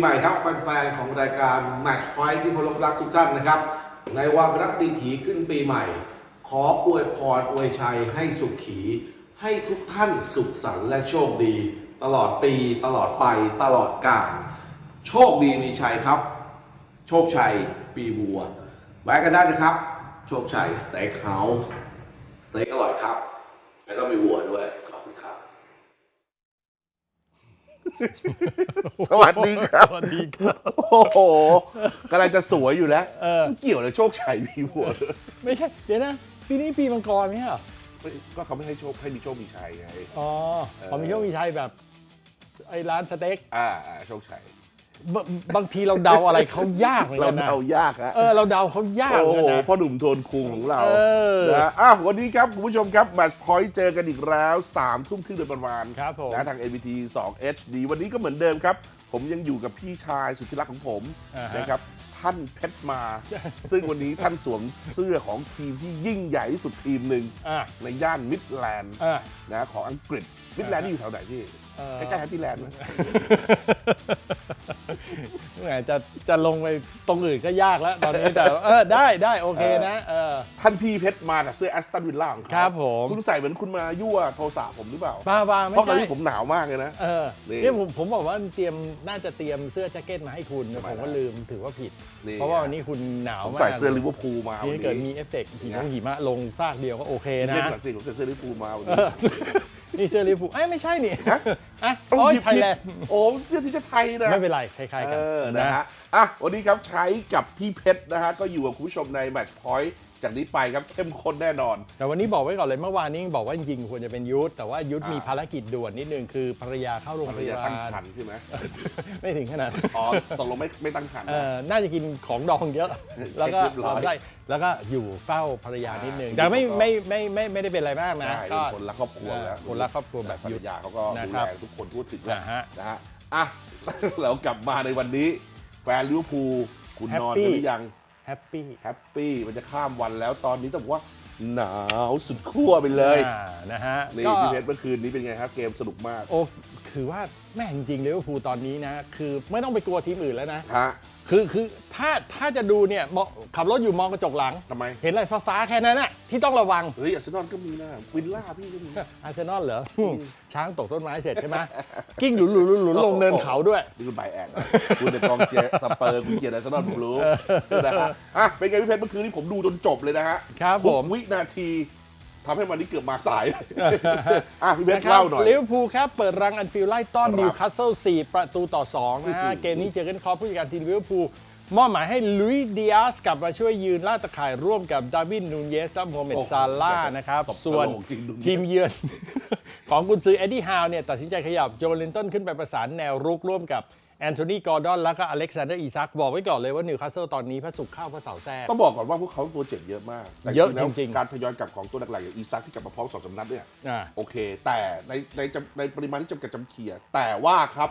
ใหม่ครับแฟนๆของรายการ Match Point ที่เคารพรักทุกท่านนะครับ ในวันรักดีถีขึ้นปีใหม่ ขออวยพรอวยชัยให้สุขขี ให้ทุกท่านสุขสันต์และโชคดี ตลอดปีตลอดไปตลอดกาลโชคดีมีชัยครับ โชคชัยปีบัวแวะกันได้นะครับ โชคชัยสเต็กเฮาส์สเต็กอร่อยครับ แล้วก็มีวัวด้วย ขอบคุณครับ สวัสดีครับ สวัสดีครับ โอ้โหกำลังจะสวยอยู่แล้วเออ เกี่ยวเลยโชคชัยมีหัวเลยไม่ใช่ เดี๋ยวนะ ปีนี้ปีมังกรไหมเหรอไม่ก็เขาไม่ให้โชคให้มีโชคมีชัยไง อ๋อเออพอมีโชคมีชัยแบบ ไอ้ร้านสเต็ก อ่าอ่าโชคชัย บบางทีเราเดาอะไรเขายากเหมือนเรากันนะเอายากฮะ เออ เราเดาเขายากโอ้เหมือนโหกันนะ พ่อหนุ่มโทนคุงของเราเออนะอ้าววันนี้ครับ คุณผู้ชมครับแมตช์พอยต์เจอกันอีกแล้ว3ามทุ่มครึ่งโดยประมาณครับผมนะทาง NBT 2 HD วันนี้ก็เหมือนเดิมครับ ผมยังอยู่กับพี่ชายสุดที่รักของผมอ่าฮะ นะครับ ท่านเพชรมา ซึ่งวันนี้ท่านสวมเสื้อของทีมที่ยิ่งใหญ่ที่สุดทีมหนึ่งอะในย่านมิดแลนด์อะนะของอังกฤษมิดแลนด์นี่อยู่แถวไหนพี่เออ ใกล้ๆแฮปปี้แลนด์ไหมแหมจะจะลงไปตรงอื่นก็ยากแล้ว ตอนนี้แต่เออได้ได้โอเคนะเออ ท่านพี่เพชรมากับเสื้อแอสตันวิลล่าของเขาครับผม คุณใส่เหมือนคุณมายั่วโทรศัพท์ผมหรือเปล่า บ้าบ้าไม่เพราะตอนใช่นี้ผมหนาวมากเลยนะ เออนี่เนี่ยผมผมบอกว่าเตรียมน่าจะเตรียมเสื้อแจ็คเก็ตมาให้คุณแต่ทำไมผมก็ล่ะลืมถือว่าผิด นี่ เพราะว่าวันนี้คุณหนาวผมมากใส่เสื้อลิเวอร์พูลมาทีวันนี้เกิดมีนี้ เอฟเฟกต์หินะมะหิมะลงฟากเดียวก็โอเคนะ เล่นก่อนสิผมใส่เสื้อลิเวอร์พูลมาวันเอนี้อ นี่เสื้อลิเวอร์พูลเอ้ยไม่ใช่นี่อะต้องโอ้ยหยิบไทยแลนด์ โอ้เสื้อที่จะไทยนะ ไม่เป็นไรคล้ายๆเอกันอนะฮะ อะวันนี้ครับใช้กับพี่เพชรนะฮะก็อยู่กับคุณผู้ชมในแมตช์พอยต์จากนี้ไปครับเข้มข้นแน่นอน แต่วันนี้บอกไว้ก่อนเลยเมื่อวานนี้บอกว่าจริงๆควรจะเป็นยุทธแต่ว่ายุทธอ่ามีมีภารกิจด่วนนิดนึงคือภรรยาเข้าโรงภรพรยายาตั้งบาลครรภ์ใช่ไหม ไม่ถึงขนาดอ๋อตกลงไม่ไม่ตั้งครรภ์เอนะอน่าจะกินของดองเยอะ แล้วก็เช็คเรียบร้อยใช่แล้วก็อยู่เฝ้าภรรยานิดนึง อ่า แต่ไม่ก็ไม่ไม่ไม่ไม่ได้เป็นอะไรมากนะ ใช่ก็เป็นคนรักครอบครัวแล้วเออคนรักครอบครัวแบบภรยุรทธยาเขาก็ดูนะครับแลทุกคนทั่วถึงแล้วอ่าฮะ นะฮะอะ เรากลับมาในวันนี้ แฟนลิเวอร์พูลคุณนอนกันหรือยังแฮปปี้แฮปปี้มันจะข้ามวันแล้วตอนนี้ต้องบอกว่าหนาวสุดขั้วไปเลยอ่านะฮะนี่ก็พี่เพชรเมื่อคืนนี้เป็นไงครับ เกมสนุกมาก โอ้คือว่าแม่งจริงๆลิเวอร์พูลตอนนี้นะ คือไม่ต้องไปกลัวทีมอื่นแล้วนะ ฮะคือคือถ้าถ้าจะดูเนี่ยมองขับรถอยู่มองกระจกหลัง ทำไม เห็นอะไรฟ้าๆแค่นั้นน่ะที่ต้องระวัง เฮ้ยอาร์เซนอลก็มีนะวินล่าพี่ก็มี อาร์เซนอลเหรออืมช้างตกต้นไม้เสร็จใช่ไหม กิ้งหลุนหลุนหลุนหลุนลงเนินเขาด้วย นี่คุณใบแอดนะคุณเป็นกองเชียร์สเปอร์คุณเกลียดอาร์เซนอลผมรู้นะฮะอะเป็นไงพี่เพชรเมื่อคืนนี้ผมดูจนจบเลยนะฮะครับทุกผม วินาที ทำให้วันนี้เกือบมาสายอะพี่เพชรนะครับเล่าหน่อยลิเวอร์พูลครับเปิดรังอันฟิลด์ไล่ต้อนครับนิวคาสเซิล4ประตูต่อ2นะฮะอื้อหือเกมนี้เจอกันคอปผู้จัดการทีมลิเวอร์พูลมอบหมายให้ลุยส์ดิอาสกลับมาช่วยยืนล่าตะข่ายร่วมกับดาวินนูนเยสและโมฮัมเหม็ดโอ้โหซาร่าห์นะครับตบส่วนตลกจริงดูดิทีมเยือน ของกุนซือเอ็ดดี้ฮาวเนี่ยตัดสินใจขยับโจลินตันขึ้นไปประสานแนวรุกร่วมกับ แอนโทนีกอร์ดอนแล้วก็อเล็กซานเดอร์อีซักบอกไว้ก่อนเลยว่านิวคาสเซิลตอนนี้พระศุกร์เข้าพระเสาร์แทรก ต้องบอกก่อนว่าพวกเขาตัวเจ็บเยอะมาก แต่เยอะๆแล้วจริงๆการทยอยกลับของตัวหลักๆอย่างอีซักที่กลับมาพร้อมสองสามนัดเนี่ยอ่า โอเค แต่ในในจำในปริมาณที่จำกัดจำเขีย แต่ว่าครับ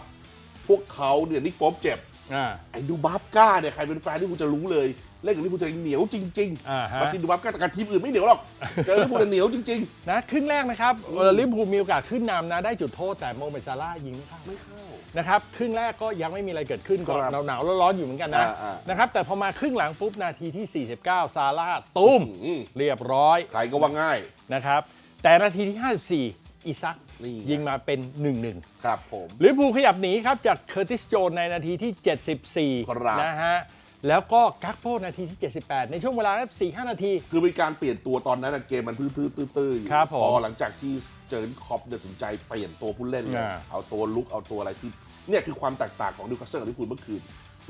พวกเขาเนี่ยนิกโป๊ปเจ็บ อ่า ไอ้ดูบัฟก้าเนี่ยใครเป็นแฟนที่คุณจะรู้เลยเล่นกับลิเวอร์พูลจะเหนียวจริงอ่าฮะบางทีดูบัฟก้าแต่กับทีมอื่นไม่เหนียวหรอกเจอลิเวอร์พูลเนี่ยเหนียวจริง นะครึ่งแรกนะครับเอ่อลิเวอร์พูลมีโอกาสขึ้นนำนะได้จุดโทษแต่โมฮัมเหม็ดซาร่าห์ยิงไม่เข้า ๆ ไม่เข้า นะครับครึ่งแรกก็ยังไม่มีอะไรเกิดขึ้นก่อนครับหนาวๆร้อนๆอยู่เหมือนกันนะอ่าอ่านะครับแต่พอมาครึ่งหลังปุ๊บนาทีที่ 49 ซาร่าห์ตุ้ม อืมเรียบร้อย ใครก็ว่าง่าย นะครับแต่นาทีที่ 54อีซักนี่ไง ยิงมาเป็น 1-1ครับผม ลิเวอร์พูลขยับหนีครับจากเคอร์ติสโจนในนาทีที่ ครับ74นะฮะ แล้วก็กักโพนาทีที่ 78 ในช่วงเวลา4 5นาที คือเป็นการเปลี่ยนตัวตอนนั้นนะเกมมันตื้อๆตื้อๆอยู่ครับผมพอหลังจากที่เจอร์เกนคล็อปตัดสินใจเปลี่ยนตัวผู้เล่นเลยอ่า เอาตัวลุกเอาตัวอะไรที่เนี่ยคือความแตกต่างของนิวคาสเซิลกับลิเวอร์พูลเมื่อคืน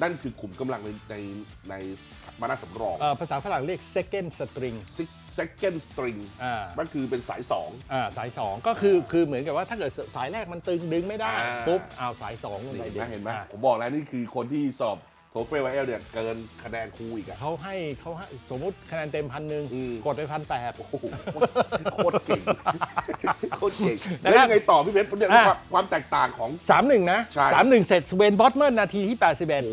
นั่นคือขุมกำลังในในในมานาสำรอง เอ่อภาษาฝรั่งเรียก second string second string อ่า มันคือเป็นสายสอง อ่าสาย 2 ก็คือคือเหมือนกับว่าถ้าเกิดสายแรกมันตึงดึงไม่ได้ อ่า ปุ๊บเอาสาย2ลงนี่ไปเห็นดึไหมงเห็นไหมอ่า ผมบอกแล้วนี่คือคนที่สอบ โทเฟลไวเอลเนี่ยเกินคะแนนครูอีกอะ เขาให้เขาให้สมมุติคะแนนเต็มพันหนึ่งอืม กดไปพันแปด โอ้โหโคตรเก่งโคตรเก่งนะแล้วครับยังไงต่อพี่เพชรเนี่ยอะ ความความแตกต่างของ สามหนึ่งนะใช่สามหนึ่งเสร็จสเวนบอตเมอร์นาทีที่ โ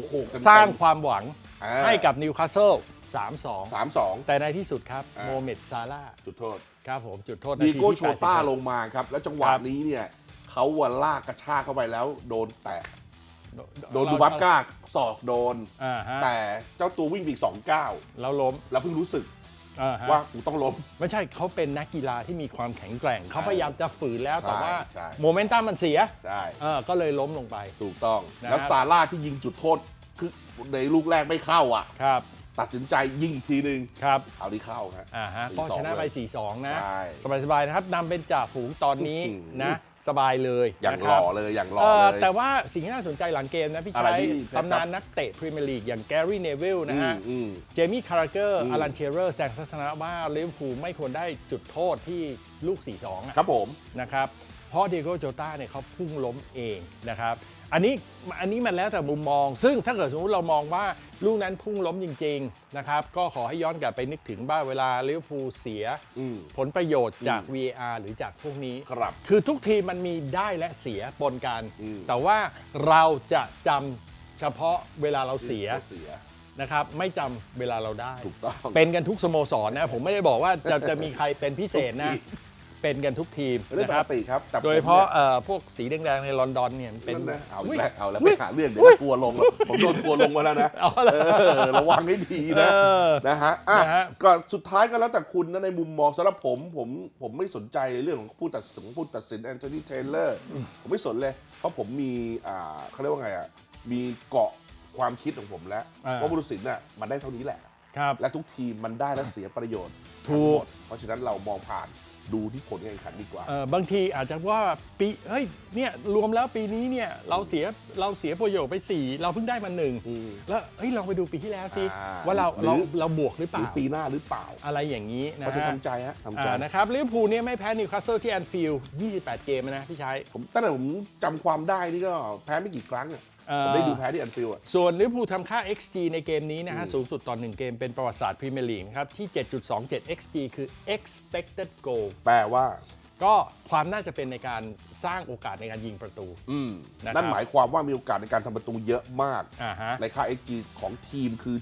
อ้โหเต็ม81 ๆสร้างความหวังอ่า ให้กับนิวคาสเซิลสามสองสามสอง แต่ในที่สุดครับอ่า โมเมดซาร่าห์จุดโทษครับผมจุดโทษนาดีทีโก้ที่โชต้า86ลงมาครับ แล้วจังหวะครับนี้เนี่ยเขาว่าลากกระชากเข้าไปแล้ว โดนแตะ โดนดูบัตก้าศอกโดน อ่าฮะแต่เจ้าตัววิ่งไปอีกสองก้าวแล้วล้มแล้วเพิ่งรู้สึกอ่าฮะ ว่ากูต้องล้ม ไม่ใช่เขาเป็นนักกีฬาที่มีความแข็งแกร่ง เขาพยายามจะฝืนแล้วแต่ว่าใช่ โมเมนตัมมันเสียใช่ เออก็เลยล้มลงไป ถูกต้อง นะฮะแล้วซาร่าที่ยิงจุดโทษคือในลูกแรกไม่เข้าอะ ครับตัดสินใจยิงอีกทีหนึ่งครับเอาที่เข้าฮะ อ่าฮะ4-2ก็ชนะไปเลย4-2 นะ ใช่สบายๆนะครับนำเป็นจ่าฝูงตอนนี้อื้อหือนะ สบายเลยอย่างนะหครัล่บอเลยอย่างหล่อเอ่อเลย แต่ว่าสิ่งที่น่าสนใจหลังเกมนะพี่อะไรชัยพี่เพชรครับตำนานนักเตะพรีเมียร์ลีกอย่างแกรี่เนวิลนะฮะอืมอืมเจมี่คาราเกอร์อืมอลันเชเรอร์แสดงทัศนะว่าลิเวอร์พูลไม่ควรได้จุดโทษที่ลูก 4-2อะครับผมนะครับเพราะเดโกโจต้าเนี่ยเขาพุ่งล้มเองนะครับ อันนี้อันนี้มันแล้วแต่มุมมอง ซึ่งถ้าเกิดสมมติเรามองว่าลูกนั้นพุ่งล้มจริง ๆ นะครับ ก็ขอให้ย้อนกลับไปนึกถึงบ้าเวลาลิเวอร์พูลเสีย อืม ผลประโยชน์จากอืม VAR หรือจากพวกนี้ ครับ คือทุกทีมมันมีได้และเสียปนกัน อืม แต่ว่าเราจะจำเฉพาะเวลาเราเสียเสีย นะครับ ไม่จำเวลาเราได้ ถูกต้อง เป็นกันทุกสโมสรนะ ผมไม่ได้บอกว่าจะจะมีใครเป็นพิเศษนะ ทุกทีม เป็นกันทุกทีมเรื่องนะปครักบติครับแต่โดยเฉพาะเอ่อพวกสีแดงๆในลอนดอนเนี่ยเป็เป็นนนะเอาอีอุ๊กยแล้วเอาแล้วอุ๊ไปยหาเรื่องเดี๋ยวอุ๊ยกลัวลงแล้วผมโดนทัวร์ลงมาแล้วนะเอาละ เออระวังให้ดีนะ เออ นะฮะอะนะฮะ ก็สุดท้ายก็แล้วแต่คุณนะในมุมมองสำหรับผมผมผมไม่สนใจในเรื่องของผู้ตัดสินผู้ตัดสินแอนโทนีเทเลอร์ผมไม่สนเลย เพราะผมมีอ่าเขาเรียกว่าไงอะมีเกาะความคิดของผมแล้วอ่า ว่าผู้ตัดสินน่ะมันได้เท่านี้แหละ ครับ และทุกทีมมันได้และเสียประโยชน์ถูก ทั้งหมดเพราะฉะนั้นเรามองผ่านดูที่ผลการแข่งขันดีกว่า เอ่อบางทีอาจจะว่าปีเฮ้ยเนี่ยรวมแล้วปีนี้เนี่ยเราเสียเราเสียประโยชน์ไป 4 เราเพิ่งได้มาหนึ่งอืมแล้วเฮ้ยลองไปดูปีที่แล้วสิอ่าว่าเราหรือ เราเราบวกหรือเปหรือล่าปีหน้าหรือเปล่าอะไรอย่างนี้นะก็จะฮะทำใจฮะทำใจ อ่านะครับลิเวอร์พูลเนี่ยไม่แพ้นิวคาสเซิลที่แอนฟิลด์28 เกมนะพี่ชัยผมตั้งแต่ผมจำความได้นี่ก็แพ้ไม่กี่ครั้งอะเอ่อ ผมได้ดูแพ้ที่แอนฟิลด์อะ ส่วนลิเวอร์พูลทำค่า XG ในเกมนี้นะฮะอืมสูงสุดต่อ 1 เกมเป็นประวัติศาสตร์พรีเมียร์ลีกนะครับ ที่ 7.27 XG คือ expected goal แปลว่า ก็ความน่าจะเป็นในการสร้างโอกาสในการยิงประตู อืมนะครับ นั่นหมายความว่ามีโอกาสในการทำประตูเยอะมาก อ่าฮะในค่า XG ของทีมคือ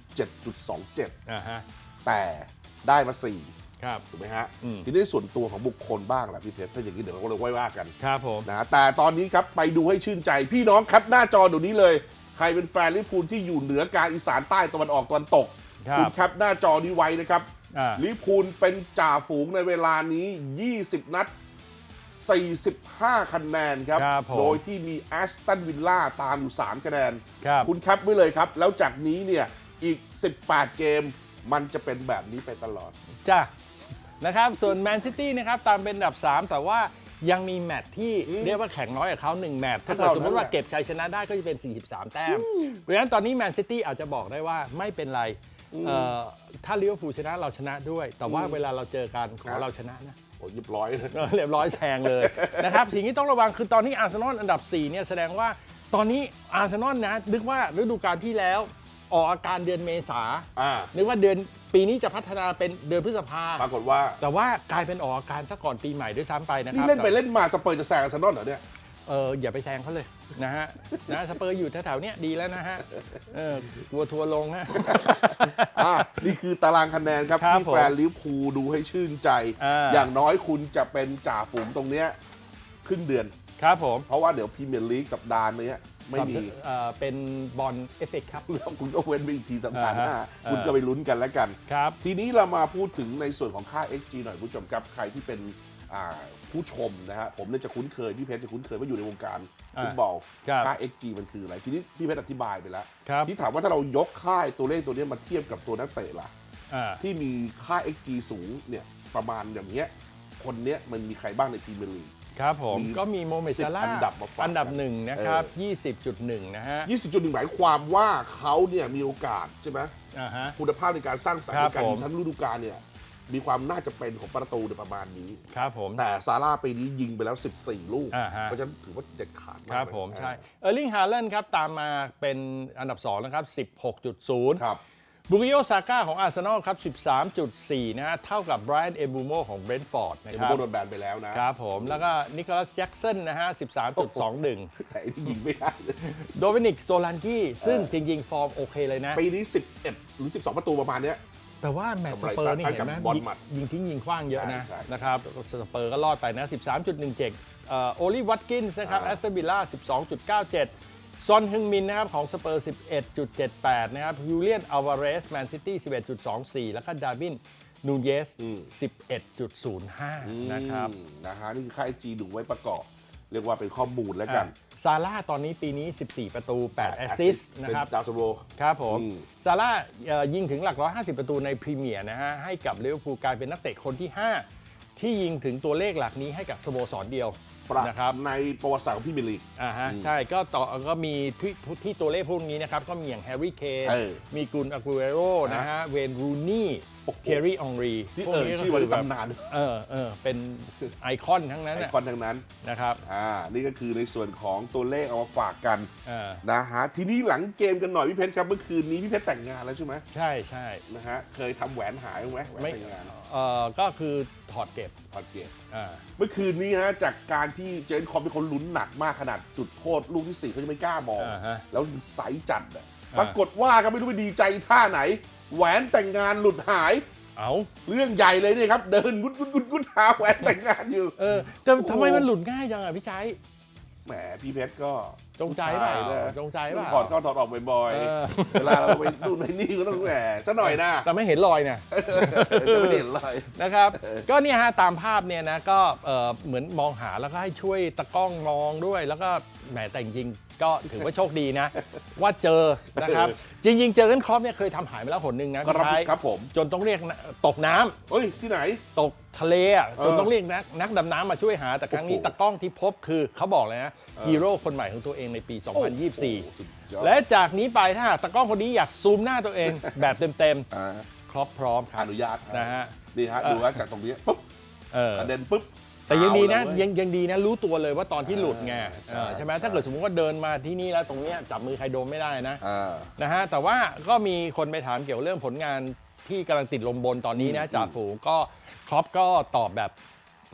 7.27 อ่าฮะแต่ได้มา ครับ4ถูกไหมฮะ อืม ทีนี้ส่วนตัวของบุคคลบ้างแหละพี่เพชรถ้าอย่างนี้เดี๋ยวเราก็เลยไว้ว่ากันครับผม นะฮะแต่ตอนนี้ครับไปดูให้ชื่นใจพี่น้องแคปหน้าจอเดี๋ยวนี้เลย ใครเป็นแฟนลิเวอร์พูลที่อยู่เหนือกลางอีสานใต้ตะวันออกตะวันตกครับ ณแคปหน้าจอนี้ไว้นะครับ อ่าลิเวอร์พูลเป็นจ่าฝูงในเวลานี้ 20 นัด 45 คะแนนครับ ครับผมโดยที่มีแอสตันวิลล่าตามอยู่ 3 คะแนนครับคุณแคปไว้เลยครับ แล้วจากนี้เนี่ย อีก 18 เกม มันจะเป็นแบบนี้ไปตลอด จ้ะ นะครับ ส่วนแมนซิตี้นะครับตามเป็นอันดับ 3 แต่ว่ายังมีแมตช์ที่อืมเรียกว่าแข่งน้อยกับเขา1แมตช์ถ้าเกิดเท่านั้นสมมติว่าแหละเก็บชัยชนะได้ก็จะเป็น 43 แต้ม เพราะฉะนั้นตอนนี้แมนซิตี้อาจจะบอกได้ว่าไม่เป็นไรเอ่อถ้าลิเวอร์พูลชนะเราชนะด้วย แต่ว่าเวลาเราเจอกันขคอรับเราชนะนะ โอ้ยเรียบร้อยเลยเออเรียบร้อยแซงเลย นะครับ สิ่งที่ต้องระวังคือตอนนี้อาร์เซนอลอันดับ 4 เนี่ยแสดงว่าตอนนี้อาร์เซนอลนะนึกว่าฤดูกาลที่แล้ว ออกอาการเดือนเมษาอ่านึกว่าเดือนปีนี้จะพัฒนาเป็นเดือนพฤษภา ปรากฏว่า แต่ว่ากลายเป็นออกอาการซะก่อนปีใหม่ด้วยซ้ำไปนะคนี่รับเล่นไปเล่นมาสเปอร์จะแซงอาร์เซนอลเหรอเนี่ย เอออย่าไปแซงเขาเลยนะฮะนะสเปอร์อยู่แถวๆเนี้ยดีแล้วนะฮะเออกลัวทัวร์ลงฮะ อ่านี่คือตารางคะแนนครับ ครับที่ผมแฟนลิเวอร์พูลดูให้ชื่นใจ อ่า อย่างน้อยคุณจะเป็นจ่าฝูงตรงเนี้ยครึ่งเดือน ครับผม เพราะว่าเดี๋ยวพรีเมียร์ลีกสัปดาห์เนี้ย ไม่มี เอ่อเป็นบอลเอฟเฟกครับ แล้วคุณก็เว้นไปอีกทีสัปดาห์หน้าอ่าฮะ คุณก็ไปลุ้นกันแล้วกัน ครับ ทีนี้เรามาพูดถึงในส่วนของค่า XG หน่อยคุณผู้ชมครับ ใครที่เป็นอ่าผู้ชมนะฮะผมเนี่ยจะคุ้นเคย พี่เพชรจะคุ้นเคยว่าอยู่ในวงการอ่าฟุตบอลครับค่า XG มันคืออะไร ทีนี้พี่เพชรอธิบายไปแล้ว ครับ ที่ถามว่าถ้าเรายกค่ายตัวเลขตัวเนี้ยมาเทียบกับตัวนักเตะล่ะ อ่าที่มีค่า XG สูงเนี่ยประมาณอย่างเงี้ยคนเนี้ยมันมีใครบ้างในพรีเมียร์ลีก ครับผมมีก็มีโมเมดสิบซาร่าอันดับมาฝาก อันดับหนึ่งนะครับเอ20.1 นะฮะ20.1หมายความว่าเขาเนี่ยมีโอกาสใช่ไหมอ่าฮะ คุณภาพในการสร้างสรรค์ครับในการยิงผมทั้งฤดูกาลเนี่ยมีความน่าจะเป็นของประตูในยประมาณนี้ ครับผม แต่ซาร่าปีนี้ยิงไปแล้ว 14 ลูก อ่าฮะ เพราะฉะนั้นถือว่าเด็ดขาดมากครับเลยผมอ่าใช่ เออร์ลิงฮาเลนครับ ตามมาเป็นอันดับ 2 นะครับ 16.0 ครับ บุกิโยซาก้าของอาร์เซนอลครับ 13.4 นะฮะ เท่ากับไบรอันเอบูโมของเบรนท์ฟอร์ดนะเอ็คมรับ โบโดนแบนไปแล้วนะ ครับผม แล้วก็นิโคลัสแจ็กสันนะฮะ 13.21 แต่ไอ้ที่ยิงไม่ได้เลยโดมินิกโซลันกี้ซึ่งเออจริง ๆ ฟอร์มโอเคเลยนะ ปีนี้ 11 หรือ 12 ประตูประมาณเนี้ย แต่ว่าแมตช์สกำไรเปอร์นี่ตั้งเห็นไหมกับบอลหมัดยิงทิ้งยิงขว้างเยอะนะ ใช่ใช่นะครับ สเปอร์ก็รอดไปนะ 13.17เอ่อโอลิวัตกินส์นะครับ แออ่าสตันวิลล่า 12.97 ซอนฮึงมินนะครับของสเปอร์ 11.78 นะครับยูเลียนอัลวาเรสแมนซิตี้ 11.24 แล้วก็ดาร์วินนูเยส 11.05 นะครับอืมนะฮะ นี่คือค่าไอจีดูไว้ประกอบ เรียกว่าเป็นข้อมูลแล้วกัน ซาร่าตอนนี้ปีนี้ 14 ประตู 8 แอสซิสต์นะครับเป็นดาวซันโวครับผมอืมซาร่าเอ่อยิงถึงหลัก 150 ประตูในพรีเมียร์นะฮะ ให้กับลิเวอร์พูลกลายเป็นนักเตะคนที่ 5 ที่ยิงถึงตัวเลขหลักนี้ให้กับสโมสรเดียว ประนะครับ ในประวัติศาสตร์ของพี่มิลลิกอ่าฮะใช่ก็ต่อก็มีที่ที่ตัวเลขพวกนี้นะครับ ก็มีอย่างแฮร์รี่เคนเออมีกุนอากูเรโรนะฮะเวนรูนี่ โอ้โหเทอร์รี่องรีที่เอ่ยชื่อว่าในตำนาน เออเออเป็นไอคอนทั้งนั้นไอน่ะคอนทั้งนั้น นะครับ อ่า นี่ก็คือในส่วนของตัวเลขเอามาฝากกันอ่านะฮะ ทีนี้หลังเกมกันหน่อยพี่เพชรครับเมื่อคืนนี้พี่เพชรแต่งงานแล้วใช่ไหมใช่ใช่นะฮะ เคยทำแหวนหายบ้างไหมแหวนไม่แต่งงานเออก็คือถอดเก็บพอดเกมอ่าเมื่อคืนนี้ฮะจากการที่เจนคอมเป็นคนลุ้นหนักมากขนาดจุดโทษลูกที่สี่เขาจะไม่กล้ามอง อ่าฮะ แล้วใสจัดอะอ่าปรากฏว่าก็ไม่รู้ไปดีใจท่าไหน แหวนแต่งงานหลุดหาย เอาเรื่องใหญ่เลยเนี่ยครับ เดินกุดกุดกุดกุดหาแหวนแต่งงานอยู่ เออแต่ทำไมมันหลุดง่ายจังอะพี่ใจแหมพี่เพชรก็จงใจเปล่าผู้ชยนะจงใจเปล่าถอดเข้าถอดออกบ่อยเออ ๆ เวลาเราไปนู่นไปนี่ก็ต้องแหมซะหน่อยนะแต่ไม่เห็นรอยเนี่ย จะไม่เห็นเลย นะครับ ก็เนี่ยฮะตามภาพเนี่ยนะก็เอ่อเหมือนมองหาแล้วก็ให้ช่วยตะกล้องมองด้วย แล้วก็แหมแต่จริงๆก็ถือว่าโชคดีนะ ว่าเจอนะครับ จริง ๆ เจอกันครอปเนี่ยเคยทำหายมาแล้วหนหนึ่งนะก็พี่รับชายครับผม จนต้องเรียกนะตกน้ำเฮ้ย ที่ไหน ตกทะเลอะเออจนต้องเรียกนักนักดำน้ำมาช่วยหาแต่ครั้งนี้โอ้โหตะกล้องที่พบคือเขาบอกเลยนะเออฮีโร่คนใหม่ของตัวเองในปีโอ้โหสุดยอด2024 และจากนี้ไปถ้าหากตะกล้องคนนี้อยากซูมหน้าตัวเอง แบบเต็มอ่าๆครอบพร้อมครับอนุญาตครับนะฮะนี่ฮะเออดูว่าจากตรงนี้ปุ๊บเออกระเด็นปุ๊บแต่ยังดีนะเอาเลยเว้ยยังยังดีนะรู้ตัวเลยว่าตอนที่หลุดไงใช่เออใช่ไหมใช่ถ้าเกิดสมมติว่าเดินมาที่นี่แล้วตรงเนี้ยจับมือใครโดนไม่ได้นะอ่านะฮะแต่ว่าก็มีคนไปถามเกี่ยวเรื่องผลงานที่กำลังติดลมบนตอนนี้นะอืมจ่าฝูงก็ครอปก็ตอบแบบ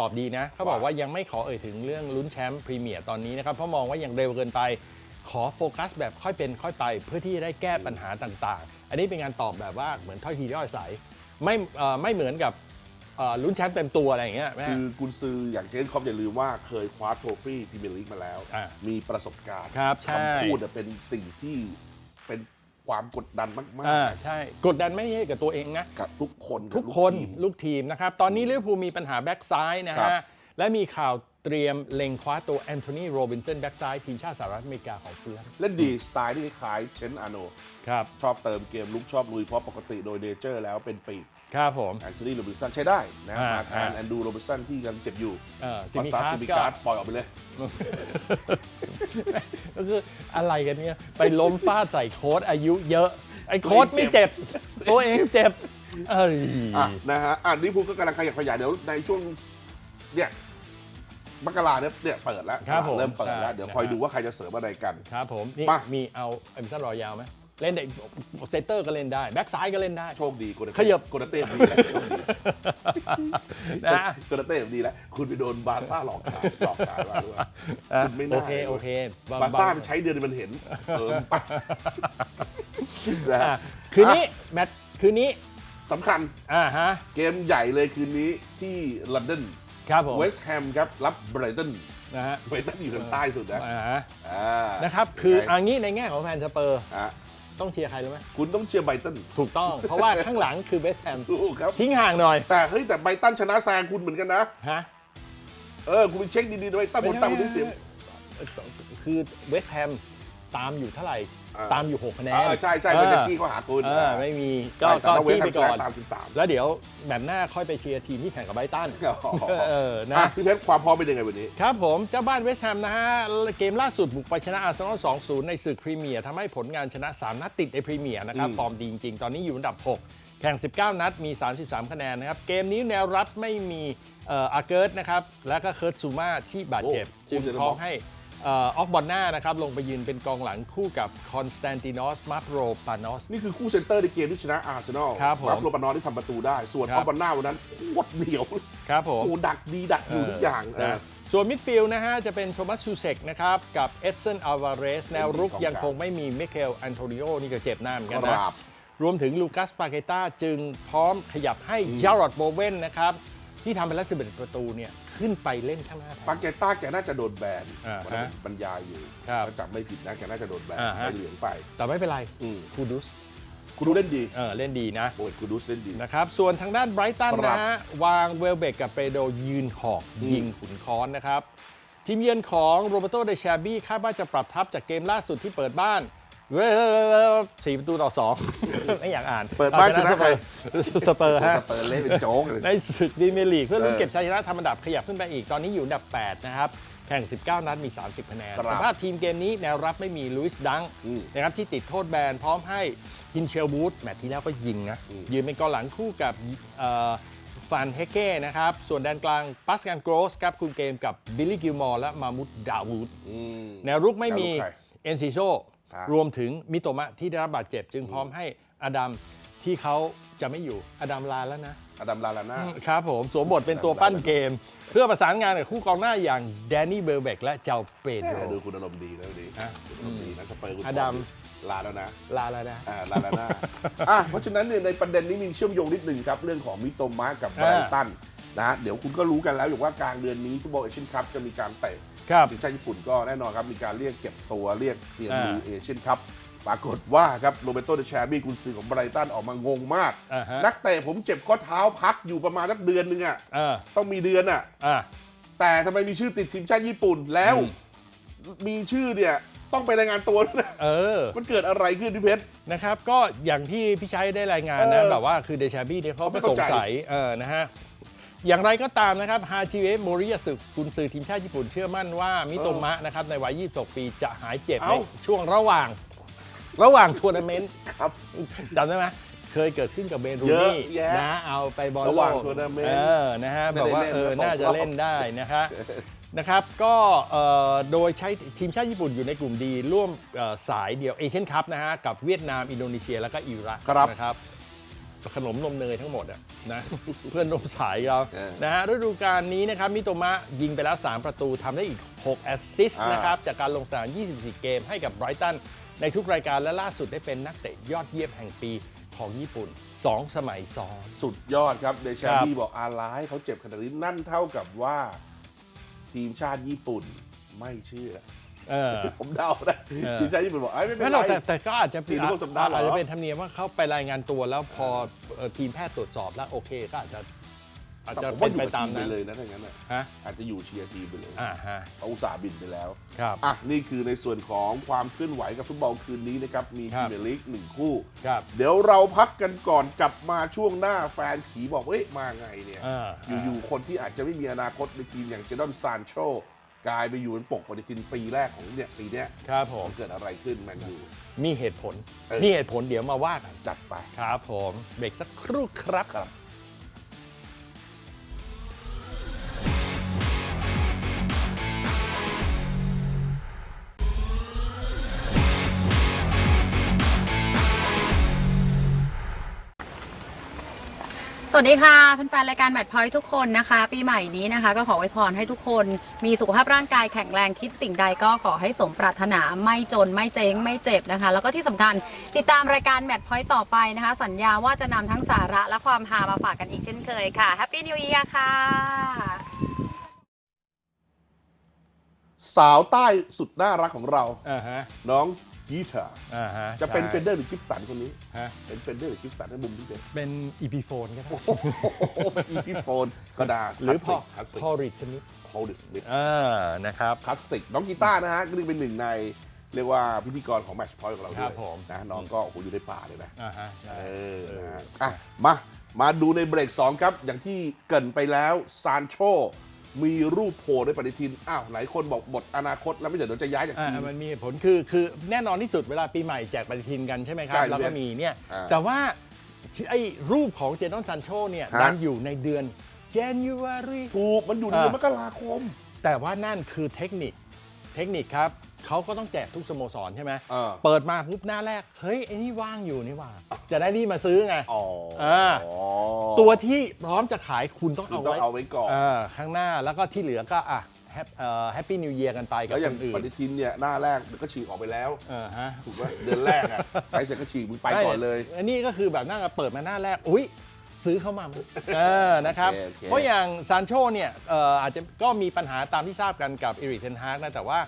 ตอบดีนะเขาบอกว่าว่ายังไม่ขอเอ่ยถึงเรื่องลุ้นแชมป์พรีเมียร์ตอนนี้นะครับเพราะมองว่ายังเร็วเกินไป ขอโฟกัสแบบค่อยเป็นค่อยไป เพื่อที่จะได้แก้ปัญหาต่างๆ อันนี้เป็นการตอบแบบว่าเหมือนถ้อยทีถ้อยอาศัยไม่เอ่อไม่เหมือนกับเอ่อลุ้นแชมป์เต็มตัวอะไรอย่างเงี้ยนะคืฮะอกุนซืออย่างเจนคอมอย่าลืมว่าเคยคว้าโทฟี่พรีเมียร์ลีกมาแล้ว อ่ามีประสบการณ์ครับใช่ คำพูดอะเป็นสิ่งที่เป็น ความกดดันมากอ่าใช่ กดดันไม่ใช่กับตัวเองนะ ๆ กับทุกคนกับทุกคนทีม ลูกทีมนะครับ ตอนนี้ลิเวอร์พูลมีปัญหาแบ็กซ้ายนะครัฮะ บ และมีข่าวเตรียมเล็งคว้าตัวแอนโทนีโรบินสันแบ็กซ้ายทีมชาติสหรัฐอเมริกาของเฟือเล่นดีสไตล์ที่คล้ายเชนอาโน ครับ ชอบเติมเกมลุกชอบลุยเพราะปกติโดยเนเจอร์แล้วเป็นปีก ครับผม แอนโทนีโรบินสันใช้ได้นะอ่ามมาแทนอ่า แอนดูโรบินสันที่ยังเจ็บอยู่เออคซิอสมิตาคาซิสมิก็ การ์ดปล่อยออกไปเลย ก็คืออะไรกันเนี่ย ไปล้มฟาดใส่โค้ดอายุเยอะ ไอ้โค้ดไม่เจ็บ ตัวเองเจ็บ เอ้ย อะนะฮะอะนี่พูดก็กำลังขยับขยายเดี๋ยวในช่วงเนี่ยมกราเนี่ยเนี่ยเปิดแล้วครับผมเริ่มเปิดแล้ว ใช่เดี๋ยวคอยดูว่าใครจะเสริมอะไรกัน ครับผม นี่มามีเอาเอ็มซันรอยาวไหม เล่นได้เซนเตอร์ก็เล่นได้แบ็กซ้ายก็เล่นได้ โชคดีโกเดขยับโกเดเต้ดีแล้วโชคดีนะโกเดเต้ดีแล้ว คุณไปโดนบาร์ซ่าหลอกขายหลอกขายมาด้วยอะคุณไม่โอน่าเคเลยโอเคบาร์ซ่ามันใช้เดือนมันเห็นเออไปนะอะฮะคืนนี้แมตช์คืนนี้สำคัญอ่าฮะเกมใหญ่เลยคืนนี้ที่ลอนดอนครับผมเวสต์แฮมครับ รับไบรตันนะฮะไบรตันอยู่ทางใต้สุดนะอ่าฮะอ่านะครับ คือยังไงอันนี้ในแง่ของแฟนสเปอร์อะ ต้องเชียร์ใครรู้ไหมคุณต้องเชียร์ไบรตันถูกต้อง เพราะว่าข้างหลังคือเวสต์แฮมถูกครับทิ้งห่างหน่อยแต่เฮ้ยแต่ไบรตันชนะแซงคุณเหมือนกันนะฮะเออคุณไปเช็คดีๆด้วยตั้งบนตั้งบนที่เสียงคือเวสต์แฮมตามอยู่เท่าไหร่อ่าตามอยู่ 6 คะแนนเออใช่ใช่มันจะจี้เข้าหาคุณเออไม่มีก็ใช่แต่ก็ว่าเวสจี้ต์แฮไปมชก่อนนะตามคุณสามแล้วเดี๋ยวแบบหน้าค่อยไปเชียร์ทีมที่แข่งกับไบรตันเออนะ อะพี่เพชรความพร้อมเป็นยังไงวันนี้ ครับผม เจ้าบ้านเวสต์แฮมนะฮะ เกมล่าสุดบุกไปชนะอาร์เซนอล 2-0 ในศึกพรีเมียร์ทำให้ผลงานชนะ 3 นัดติดในพรีเมียร์นะครับอืมฟอร์มดีจริง ๆ ตอนนี้อยู่อันดับ 6 แข่ง 19 นัดมี 33 คะแนนนะครับ เกมนี้แนวรับไม่มีเอ่ออาเกิร์ตนะครับ แล้วก็เคิร์ตซูมาที่บาดเจ็บ โอ้จึงผู้เสียพร้อบมอลให้เออฟบอลหน้านะครับลงไปยืนเป็นกองหลังคู่กับคอนสแตนตินอสมาโรปานอส นี่คือคู่เซนเตอร์ในเกมที่ชนะอาร์เซนอลครับผมรับโรปานอสที่ทำประตูได้ ส่วนครัอบอปาน่าวันนั้นโคตรเหนียวครับผมโอ้ดักดีดักอยู่ทุกอย่างเออนะส่วนมิดฟิลด์นะฮะ จะเป็นโทมัสซูเซกนะครับ กับเอดเซนอัลวาเรส แนวรุกเป็นกองกลางยังคงไม่มีมิเคลอันโทนิโอ นี่ก็เจ็บหน้าเหมือนคกันนะรับรวมถึงลูคัสปาเกต้าจึงพร้อมขยับให้จารอดโบเวนนะครับ ที่ทำไปแล้ว11ประตูเนี่ยขึ้นไปเล่นข้างหน้าแทนปาเกต้าแกน่าจะโดนแบนอ่าวันนั้นฮะบรรยายอยู่ครับถ้าจำไม่ผิดนะแกน่าจะโดนแบนอ่าฮะใบเหลืองไป แต่ไม่เป็นไรอืม คูดุสคุณดูเล่นดีเออเล่นดีนะโอ้ยคุณดูเล่นดี นะครับ ส่วนทางด้านไบรตันครับนะฮะ วางเวลเบกกับเปโดยืนหอกอืม ยิงขุนค้อนนะครับ ทีมเยือนของโรเบโตเดชาบี้คาดว่าจะปรับทัพจากเกมล่าสุดที่เปิดบ้าน เว้ยสี่ประตูต่อสอง ไม่อยากอ่านเปิดบ้านชนะใคร สเปอร์ฮะสเปอร์เล่นเป็นโจ๊กเลย ในศึกพรีเมร์ลีกเพื่อลุ้นเก็บชัยชนะทำอันดับขยับขึ้นไปอีก ตอนนี้อยู่อันดับ 8 นะครับ แข่ง 19 นัดมี 30 คะแนน สภาพทีมเกมนี้แนวรับไม่มีลุยส์ดังนะครับที่ติดโทษแบน พร้อมให้ฮินเชลบูธแมตช์ที่แล้วก็ยิงนะ ยืนเป็นกองหลังคู่กับฟันเฮเก้นะครับ ส่วนแดนกลางปัสกันโกรสครับคุมเกมกับบิลลี่กิลมอร์และมามุดดาวูดแนวรุกไม่มีเอนซิโซ ครับ รวมถึงมิโตมะที่ได้รับบาดเจ็บ จึงพร้อมให้อดัมที่เขาจะไม่อยู่อดัมลาแล้วนะ อดัมลาลาน่า ครับผมสวมบทเป็นตัวปั้นเกม เพื่อประสานงานกับคู่กองหน้าอย่างแดนนี่เบลเบกและเจ้าเปโดแหมดูคุณอารมณ์ดีนะวันนี้ฮะคุณอารมณ์ดีนะสเปอร์คุณอดัม ลาแล้วนะ ลาแล้วนะ อ่าลาลาน่า อะเพราะฉะนั้นเนี่ยในประเด็นนี้มีเชื่อมโยงนิดหนึ่งครับ เรื่องของมิโตมะกับไบรตันนะฮะเดี๋ยวคุณก็รู้กันแล้วอยู่ว่ากลางเดือนนี้ฟุตบอลเอเชียนคัพจะมีการเตะ ครับทีมชาติญี่ปุ่นก็แน่นอนครับ มีการเรียกเก็บตัวเรียกเตรียมอ่าลุยเอเชียนคัพปรากฏว่าครับโรเบโตเดชาบี้กุนซือของไบรตันออกมางงมาก อ่าฮะนักเตะผมเจ็บข้อเท้าพักอยู่ประมาณสักเดือนหนึงอะอ่าต้องมีเดือนอะ อ่าแต่ทำไมมีชื่อติดทีมชาติญี่ปุ่นแล้ว อืม มีชื่อเนี่ยต้องไปรายงานตัวด้วยนะเออ มันเกิดอะไรขึ้นพี่เพชร นะครับก็อย่างที่พี่ชัยได้รายงานนะเออแบบว่าคือเดชาบี้เนี่ยเขาเขาไม่ก็สงเข้าใจสัยเออนะฮะ อย่างไรก็ตามนะครับฮาจิเอะโมริยาสึกุนซือทีมชาติญี่ปุ่นเชื่อมั่นว่ามิโตมะนะครับในวัย 26 ปีจะหายเจ็บในเอ้า ช่วงระหว่าง ระหว่างทัวร์นาเมนต์ครับ จำได้ไหมเคยเกิดขึ้นกับเบนรูเยอะนี่แยะนะเอาไปบอลระหว่างโลกทัวร์นาเมนต์เออนะฮะไม่บอกได้ว่าเล่นเออนะน่าจะตกรอบเล่นได้นะคะนะครับก็เอ่อโดยใช้ทีมชาติญี่ปุ่นอยู่ในกลุ่มดีร่วมเอ่อสายเดียวเอเชียนคัพนะฮะกับเวียดนาม อินโดนีเซียแล้วก็อิรักครับ นะครับ ขนมนมเนยทั้งหมดอะนะ เพื่อนร่วมสายเราเออ นะฮะฤดูกาลนี้นะครับมิโตมะยิงไปแล้ว 3 ประตูทำได้อีก 6 แอสซิสต์อ่านนะครับ จากการลงสนาม 24 เกมให้กับไบรตัน ในทุกรายการและล่าสุดได้เป็นนักเตะยอดเยี่ยมแห่งปีของญี่ปุ่น 2 สมัยซ้อน สุดยอดครับเดชาครับบี้บอกอาลาให้เขาเจ็บขนาดนี้นั่นเท่ากับว่า ทีมชาติญี่ปุ่นไม่เชื่อ เออผมเดานะเออ ทีมชาติญี่ปุ่นบอกไอ้ยไม่เป็นไม่หรไร อกแต่แต่ก็อาจจะสี่ร่วมสัปดาห์เหรออาจจะเป็นธรรมเนียมว่าเขาไปรายงานตัวแล้วพอเอ่อทีมแพทย์ตรวจสอบแล้วโอเคก็อาจจะอาจแต่จะผมเป็ว่านอยู่ไปกับตามทีมไปนั้นเลยนะถ้างั้นน่ะฮะอาจจะอยู่เชียร์ทีมไปเลยอ่าฮะเขาอุตส่าห์บินไปแล้ว ครับ อะ นี่คือในส่วนของความเคลื่อนไหวกับฟุตบอลคืนนี้นะครับ มีคพรัรีบ เมียร์ลีกหนึ่งคู่ ครับเดี๋ยวเราพักกันก่อนกลับมาช่วงหน้าแฟนผีบอกเฮ้ยมาไงเนี่ย อ่าอยู่ๆ คนที่อาจจะไม่มีอนาคตในทีมอย่างเจดอนซานโช กลายไปอยู่บนปกปฏิทินปีแรกของเนี่ยปีเนี้ยครับผมเกิดอะไรขึ้นแมนยู มีเหตุผล เออ มีเหตุผลเดี๋ยวมาว่ากันจัดไป ครับผม เบรกสักครู่ครับ ครับ สวัสดีค่ะแฟนๆรายการแมทพอยทุกคนนะคะ ปีใหม่นี้นะคะ ก็ขอไว้พรให้ทุกคนมีสุขภาพร่างกายแข็งแรงคิดสิ่งใดก็ขอให้สมปรารถนาไม่จนไม่เจ๊งไม่เจ็บนะคะ แล้วก็ที่สำคัญติดตามรายการแมทพอยต่อไปนะคะ สัญญาว่าจะนำทั้งสาระและความฮามาฝากกันอีกเช่นเคยค่ะแฮปปี้นิว e ี r ค่ะ สาวใต้สุดน่ารักของเราอ่าฮะน้อง กีตาร์อ่าฮะจะเป็นเฟใช่นเดอร์หรือกิฟสันคนนี้ฮะเป็นเฟนเดอร์หรือกิฟสันในมุมที่เป็นเป็นอีพีโฟนก็ได้อีพีโฟนก็ได้หรือพอคลาสสิกพอริดสมิธพอลดิสมิธเออนะครับ คลาสสิกน้องกีตาร์นะฮะก็นี่เป็นหนึ่งในเรียกว่าพิธีกรของแมชพอยต์ของเราคด้รัวยบผม นะน้องก็โอ้โหอยู่ในป่าเลยนะ อ่าฮะใช่เออเอนะอฮะอะมา มาดูในเบรก 2 ครับ อย่างที่เกรินไปแล้วซานโช มีรูปโผล่ในปฏิทิน อ้าว หลายคนบอกหมดอนาคตแล้วไม่เดี๋ยวจะย้ายจากอ่าทีม มันมีเหตุผลคือคือแน่นอนที่สุดเวลาปีใหม่แจกปฏิทินกันใช่ไหมครัใช่บ แล้วก็มีเนี่ย อ่าแต่ว่าไอ้รูปของเจนอนซันโชเนี่ยฮะ ดันอยู่ในเดือน January ถูกมันอยู่ในเดือนอะมกราคม แต่ว่านั่นคือเทคนิคเทคนิคครับ เขาก็ต้องแจกทุกสโมสรใช่ไหมเออ เปิดมาปุ๊บหน้าแรก เฮ้ยไอ้นี่ว่างอยู่นี่หว่า จะได้รีบมาซื้อไง อ๋ออ่าตัวที่พร้อมจะขายคุณต้องคือเอาต้องไว้เอาไว้ก่อน เออข้างหน้าแล้วก็ที่เหลือก็อะแฮปแฮปปี้นิวเยียร์กันไปกับแล้วอคย่างนอื่ปนฏิทินเนี่ยหน้าแรกก็ฉีกออกไปแล้ว เออฮะถูกไหมเดือนแรกอะใช้เสร็จก็ฉีกมึงไปก่อนเลยอันนี้ก็คือแบบหน้าเปิดมาหน้าแรก อุ้ยซื้อเข้ามาเออนะครับ โอเคโอเค เพราะอย่างซานโชเนี่ยเอ่ออาจจะก็มีปัญหาตามที่ทราบกันกับเอริกเทนฮากนะแต่ว่า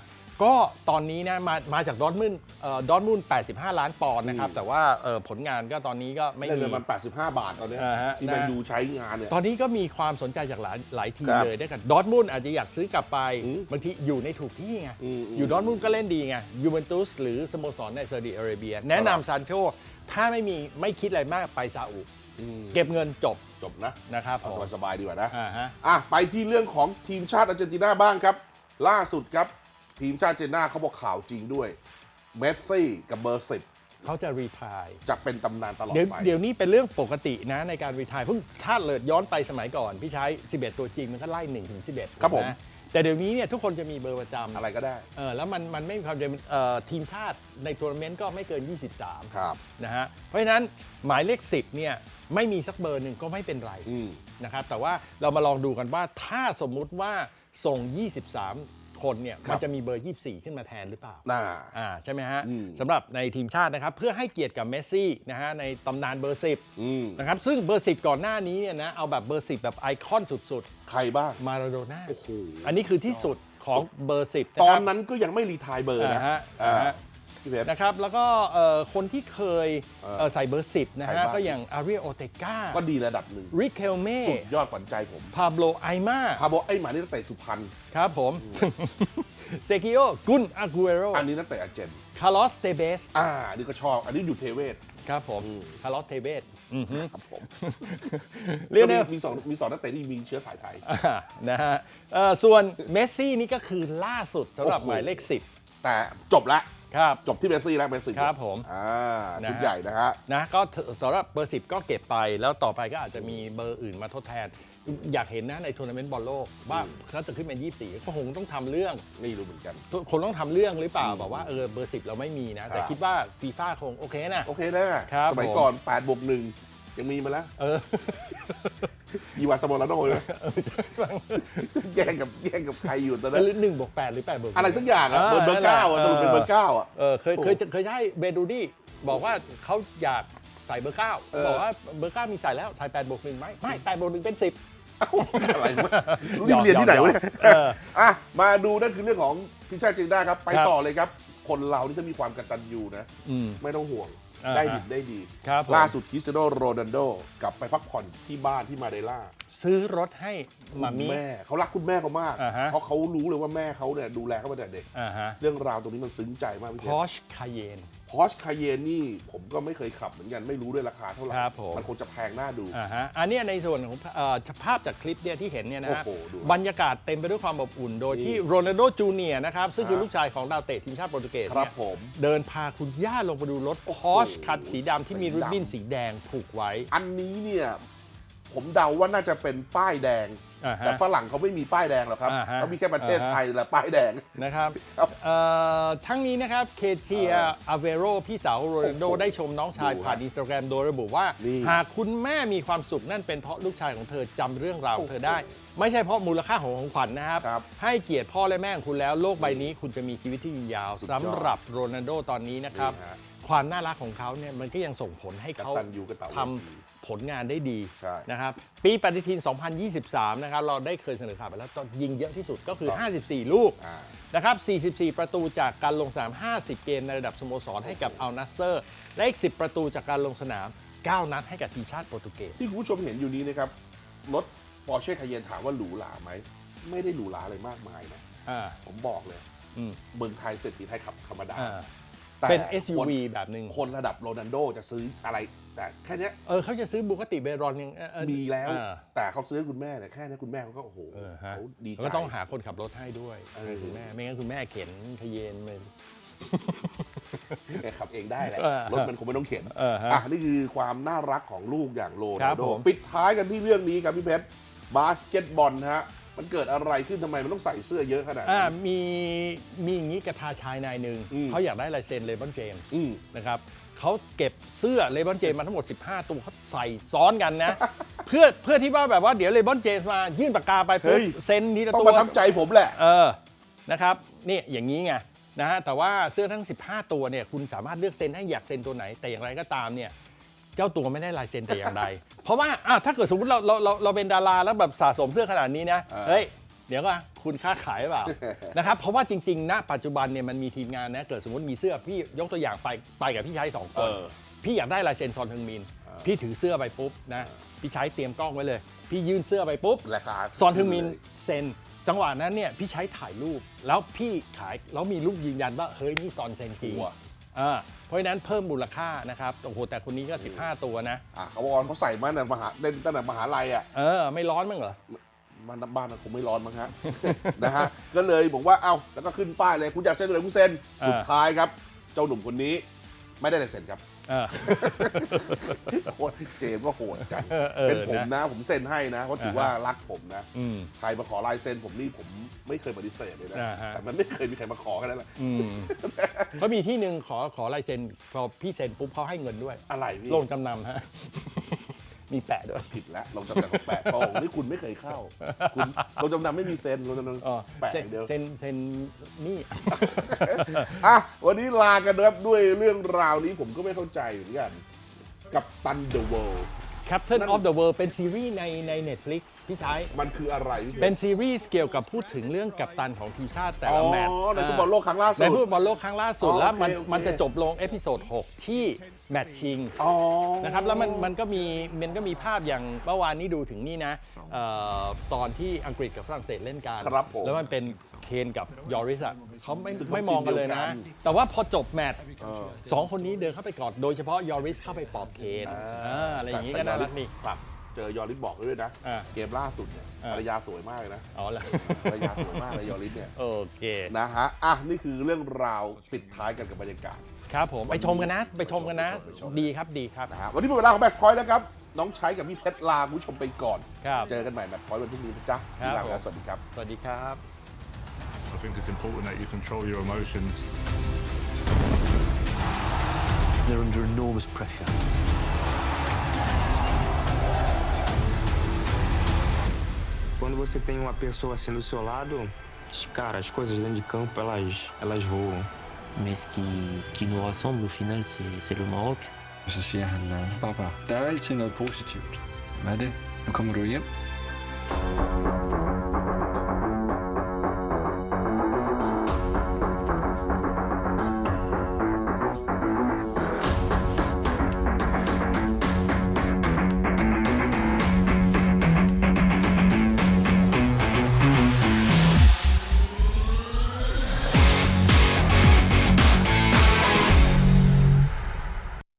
ก็ตอนนี้นะมามาจากดอร์ทมุนด์เอ่อดอร์ทมุนด์85 ล้านปอนด์นะครับ แต่ว่าเอ่อผลงานก็ตอนนี้ก็ไม่เล่นมี เงินมัน 85 บาทตอนเนี้ยอ่าฮะที่นะแมนยูใช้งานเนี่ย ตอนนี้ก็มีความสนใจจากหลายหลายทีมครับเลยด้วยกันดอร์ทมุนด์อาจจะอยากซื้อกลับไป อืมบางทีอยู่ในถูกที่ไง อืมอืมอยู่ดอร์ทมุนด์ก็เล่นดีไงยูเวนตุสหรือสโมสรในซาอุดิอาระเบีย แนะนำซานโชถ้าไม่มีไม่คิดอะไรมากไปซาอุ อืมเก็บเงินจบจบนะ นะครับเอาผมสบายๆดีกว่านะ อ่าฮะ อะไปที่เรื่องของทีมชาติอาร์เจนตินาบ้างครับ ล่าสุดครับ ทีมชาติอาร์เจนตินาเขาบอกข่าวจริงด้วย เมสซี่กับเบอร์สิบเขาจะรีทายจะเป็นตำนานตลอดเดี๋ยวไป เดี๋ยวนี้เป็นเรื่องปกตินะในการรีทายเพิ่งถ้าเลิดย้อนไปสมัยก่อน พี่ใช้ 11 ตัวจริงมันก็ไล่1ถึง11ครับผม นะแต่เดี๋ยวนี้เนี่ยทุกคนจะมีเบอร์ประจำอะไรก็ได้เออแล้วมันมันไม่มีความจำเป็นเอ่อทีมชาติในทัวร์นาเมนต์ก็ไม่เกิน 23 ครับ นะฮะเพราะฉะนั้นหมายเลข 10เนี่ยไม่มีสักเบอร์หนึ่งก็ไม่เป็นไรอืม นะครับแต่ว่าเรามาลองดูกันว่าถ้าสมมุติว่าส่ง 23 คนเนี่ยครับ มันจะมีเบอร์ 24 ขึ้นมาแทนหรือเปล่า น่า อ่าใช่ไหมฮะอืม สำหรับในทีมชาตินะครับเพื่อให้เกียรติกับเมสซี่นะฮะในตำนานเบอร์10อืมนะครับซึ่งเบอร์ 10 ก่อนหน้านี้เนี่ยนะเอาแบบเบอร์ 10 แบบไอคอนสุดใครบ้าง ๆ มาราโดน่าโอ้โห อันนี้คือที่สุดของเบอร์ 10ตนะอคนรับนั้นก็ยังไม่รีไทายเบอร์นะ อ่าฮะอ่า อ่าฮะ พี่เพชร นะครับแล้วก็เอ่อคนที่เคยเออเอ่อใส่เบอร์ 10 นะใครฮะ บ้าง ก็อย่างอารีโอเตกาก็ดีระดับหนึ่งริคเคลเม่สุดยอดฝันใจผมพาโบลไอมาพาโบไอ้หมานี่นักเตะสุพรรณครับผม เซกิโอกุนอากูเอโรอันนี้นักเตะอาร์เจนคาร์ลอสเตเบสอ่าอันนี้ก็ชอบ อันนี้อยู่เทเวศ ครับผมอืม คาร์ลอสเตเบสอือฮึครับผมเรียกได้ก็มีมีสองมีสองนักเตะที่มีเชื้อสายไทย อ่านะฮะเอ่อส่วนเมสซี่นี่ก็คือล่าสุดสำหรับโอ้โห หมายเลข แต่จบละ10ครับ จบที่เมสซี่แล้วเมสซี่ครับผมอ่านะฮะชุดใหญ่นะฮะ นะก็สำหรับเบอร์10ก็เก็บไป แล้วต่อไปก็อาจจะมีเบอร์อื่นมาทดแทน อยากเห็นนะในทัวร์นาเมนต์บอลโลกว่าเขาจะขึ้นเป็น 24 ก็คงต้องทำเรื่องไม่รู้เหมือนกันคนต้องทำเรื่อง หรือเปล่าอืมบอกว่าเออเบอร์10เราไม่มีนะ แต่ครับ คิดว่าฟีฟ่าคงโอเคนะ โอเคนะครับสมัยผมก่อน8บวกหนึ่ง ยังมีมาแล้วเออยีวาสโมราโดเลยเออจะฟังแย่งกับแย่งกับใครอยู่ตอนนั้นหรือหนึ่งบวกแปดหรือแปดบวกอะไรสักอย่างอะเออเบอร์เบอร์เก้าอะสรุปเป็นเบอร์เก้าอะเออเคยเคยเคยได้เบดูดี้บอกว่าเขาอยากใส่เบอร์เก้าเออบอกว่าเบอร์เก้ามีใส่แล้วใส่แปดบวกหนึ่งไหมไม่แปดบวกหนึ่งเป็นสิบอะไรวะรู้ที่เรียนที่ไหนวะเนี่ยเอออะมาดูนั่นคือเรื่องของทีมชาติจีนได้ครับ ไปครับต่อเลยครับ คนเรานี่ถ้ามีความกตัญญูนะอืมไม่ต้องห่วงอ่า ได้ฮะดิบได้ดี ครับผม ล่าสุดคริสเตียโนโรนัลโดกลับไปพักผ่อนที่บ้านที่มาเดล่า ซื้อรถให้มาคุณมิแม่เขารักคุณแม่เขามาก อ่าฮะ เพราะเขารู้เลยว่าแม่เขาเนี่ยดูแลเขามาแต่เด็ก อ่าฮะเรื่องราวตรงนี้มันซึ้งใจมากพี่พเพอชรชคาเยน พอชคาเยนนี่ผมก็ไม่เคยขับเหมือนกันไม่รู้ด้วยราคาเท่าไหร่ครับผม มันคงจะแพงน่าดู อ่าฮะอันเนี้ยในส่วนของเอ่อภาพจากคลิปเนี่ยที่เห็นเนี่ยนะฮะโอ้โหดูบรรยากาศเต็มไปด้วยความอบอุ่น โดยนี่ที่โรนัลโดจูเนียร์นะครับ ซึ่งคือฮะลูกชายของดาวเตะทีมชาติโปรตุเกสครับเนี่ยผม เดินพาคุณย่าลงไปดูรถโอ้โหพอชคันสีดำที่มีสีดำริบบิ้นสีแดงผูกไว้ อันนี้เนี่ย ผมเดาว่าน่าจะเป็นป้ายแดง อ่าฮะ แต่ฝรั่งเขาไม่มีป้ายแดงหรอกครับอ่าฮะ เขามีแค่ประเทศอ่าฮะไทยแหละป้ายแดง นะครับครับเอ่อทั้งนี้นะครับเคเทียอาเวโรพี่สาวโรนัลโดโอ้โหได้ชมน้องชายดูผ่านฮะอินสตาแกรมโดยระบุว่า นี่หากคุณแม่มีความสุขนั่นเป็นเพราะลูกชายของเธอจำเรื่องราวของเธอได้โอ้โหไม่ใช่เพราะมูลค่าของของขวัญนะครับ ครับให้เกียรติพ่อและแม่ของคุณแล้วโลกใบนี้คุณจะมีชีวิตที่ยืนยาวสุดยอดสำหรับโรนัลโดตอนนี้นะครับ นี่ฮะความน่ารักของเขาเนี่ยมันก็ยังส่งผลให้เขากตัญญูกตเวทีทำ ผลงานได้ดีใช่ นะครับปีปฏิทิน 2023 นะครับเราได้เคยเสนอข่าวไปแล้วตอนยิงเยอะที่สุดก็คือครับ54 ลูก อ่า นะครับ 44 ประตูจากการลงสนาม 50 เกมในระดับสโมสรให้กับอัลนัสเซอร์ และอีก 10 ประตูจากการลงสนาม 9 นัดให้กับทีมชาติโปรตุเกส ที่คุณผู้ชมเห็นอยู่นี้นะครับ รถปอร์เช่คาเยนถามว่าหรูหราไหม ไม่ได้หรูหราอะไรมากมายนะ อ่า ผมบอกเลย อืม เมืองไทยเศรษฐีไทยขับธรรมดาอ่า แต่เป็นคน SUV แบบหนึ่ง คนระดับโรนัลโดจะซื้ออะไร แต่แค่เนี้ยเออเขาจะซื้อบุกติเบรอนยังเออเออ มีแล้ว อ่า แต่เขาซื้อให้คุณแม่เนี่ยแค่เนี้ยคุณแม่เขาก็โอ้โหเออฮะเขาดีใจ แล้วก็ต้องหาคนขับรถให้ด้วยเออให้คุณแม่ไม่งั้นคุณแม่เข็นขยเยนมันแกขับเองได้แหละเออรถมันคงไม่ต้องเข็นเออฮะอะนี่คือความน่ารักของลูกอย่างโรครันัลบโดผม ปิดท้ายกันที่เรื่องนี้ครับพี่เพชรบาสเกตบอลฮะมันเกิดอะไรขึ้นทำไมมันต้องใส่เสื้อเยอะขนาดอ่านี้ มีมีอย่างนี้กระทาชายนายหนึ่งอืม เขาอยากได้ลายเซ็นเลบอนเจมส์อืม นะครับ เขาเก็บเสื้อเลบอนเจมส์มาทั้งหมด 15 ตัวเขาใส่ซ้อนกันนะ เพื่อเพื่อที่ว่าแบบว่าเดี๋ยวเลบอนเจมส์มายื่นปากกาไปปุ๊บเซ็นทีละต้องตัวประทับใจผมแหละ เออ นะครับ นี่อย่างนี้ไงนะฮะ แต่ว่าเสื้อทั้ง 15 ตัวเนี่ยคุณสามารถเลือกเซ็นให้อยากเซ็นตัวไหน แต่อย่างไรก็ตามเนี่ย เจ้าตัวไม่ได้ลายเซ็นแต่อย่างใด เพราะว่าอะถ้าเกิดสมมติเราเราเราเราเป็นดาราแล้วแบบสะสมเสื้อขนาดนี้นะ เออ เฮ้ย เดี๋ยวก็คุณค้าขายหรือเปล่า นะครับ เพราะว่าจริงๆ ณ ปัจจุบันเนี่ยมันมีทีมงานนะ เกิดสมมติมีเสื้อพี่ยกตัวอย่างไปไปกับพี่ชายสองคเอน อ พี่อยากได้ลายเซ็นซอนทึงมิน เออ พี่ถือเสื้อไปปุ๊บนะ พี่ใช้เตรียมกล้องไว้เลย พี่ยื่นเสื้อไปปุ๊บ ราคาซอนทึงมินเซ็น จังหวะนั้นเนี่ยพี่ใช้ถ่ายรูป แล้วพี่ขายแล้วมีรูปยืนยันว่าเฮ้ยนี่ซอนเซ็นจริงตัวอ่าเพราะฉะนั้นเพิ่มมูลค่านะครับโอ้โหแต่คนนี้ก็ 15 ตัวนะ อะเขาบอกว่าเขาใส่มาตั้งแต่มหาเล่นตั้งแต่มหาลัยอะเออไม่ร้อนมั้งเหรอ บ้านบ้านมันคงไม่ร้อนมั้งฮะ นะฮะก็เลยบอกว่าเอ้าแล้วก็ขึ้นป้ายเลยคุณอยากเซ็นเลยคุณเซ็นอ่าสุดท้ายครับ เจ้าหนุ่มคนนี้ไม่ได้ลายเซ็นครับเออ โคตรเจมส์ก็โหดจังเออเออเป็นผมนะนะ ผมเซ็นให้นะเพราะถือว่ารักผมนะ อืม ใครมาขอลายเซ็นผมนี่ผมไม่เคยปฏิเสธเลยนะ อ่าฮะ แต่มันไม่เคยมีใครมาขอกันนั่นแหละอืมก็มีที่หนึ่งขอขอลายเซ็นพอพี่เซ็นปุ๊บเขาให้เงินด้วยอะไรพี่ลงจำนำฮะ มีแปะด้วย ผิดแล้วลงจำนำของแปะโป้งนี่คุณไม่เคยเข้า คุณลงจำนำไม่มีเซ็นลงจำนอ๋อำแปะเซ็อนย่างเดียว เซ็นเซ็นนี่ อะวันนี้ลากันนะครับด้วยเรื่องราวนี้ผมก็ไม่เข้าใจเหมือนกัน กับตันเดอะเวิลด์ Captain นั่น of the World เป็นซีรีส์ในใน Netflix พี่ชาย มันคืออะไรพี่พชรเป็นซีรีส์เกี่ยวกับพูดถึงเรื่องกัปตันของทีมชาติแต่อ๋ละอแมตช์ในฟุตบอลโลกครั้งล่าสุในดฟุตบอลโลกครั้งล่าสุดอ๋อแล้วมันโอเคโอเค มันจะจบลงเอพิโซด6 ที่แมตช์ชิงอ๋อ นะครับแล้วมันมันก็มีมันก็มีภาพอย่างเมื่อวานนี้ดูถึงนี่นะเอ่อตอนที่อังกฤษกับฝรั่งเศสเล่นกันครับผมแล้วมันเป็นเคนกับยอริสอะเขาไม่ซึ่งเขาไม่มองกันเลยทีมเดียวนะกัน แต่ว่าพอจบแมตช์เออสองคนนี้เดินเข้าไปกอดโดยเฉพาะยอริสเข้าไปปลอบเคนอ่าอะไรอย่างนี้ก็น่ารักนี่ครับเจอยอริสบอกด้วยนะ อ่า เกมล่าสุดเนี่ยอ่า ภรรยาสวยมากเลยนะ อ๋อเหรอภรรยาสวยมากเลยยอริสเนี่ย โอเคนะฮะ อะ นี่คือเรื่องราวปิดท้ายกันกับบรรยากาศ ครับผมไปชมกันนะ ไปชมกันนะ ไปชมดีครับดีครับนะฮะ วันนี้หมดเวลาของแมตช์พอยต์แล้วครับ น้องใช้กับพี่เพชรลาคุณผู้ชมไปก่อน ครับ เจอกันใหม่แมตช์พอยต์วันพรุ่งนี้นะจ๊ะครับ ลาไปแล้วผมสวัสดีครับ สวัสดีครับ I think it's important that you control your emotions. They're under enormous pressure. Quando você tem uma pessoa assim do seu lado, cara, as coisas dentro de campo, elas, elas voam. Mais ce qui, ce qui nous rassemble au final, c'est le Maroc. Så siger han, Baba, der er altid noget positivt. Hvad er det? Nu kommer du hjem.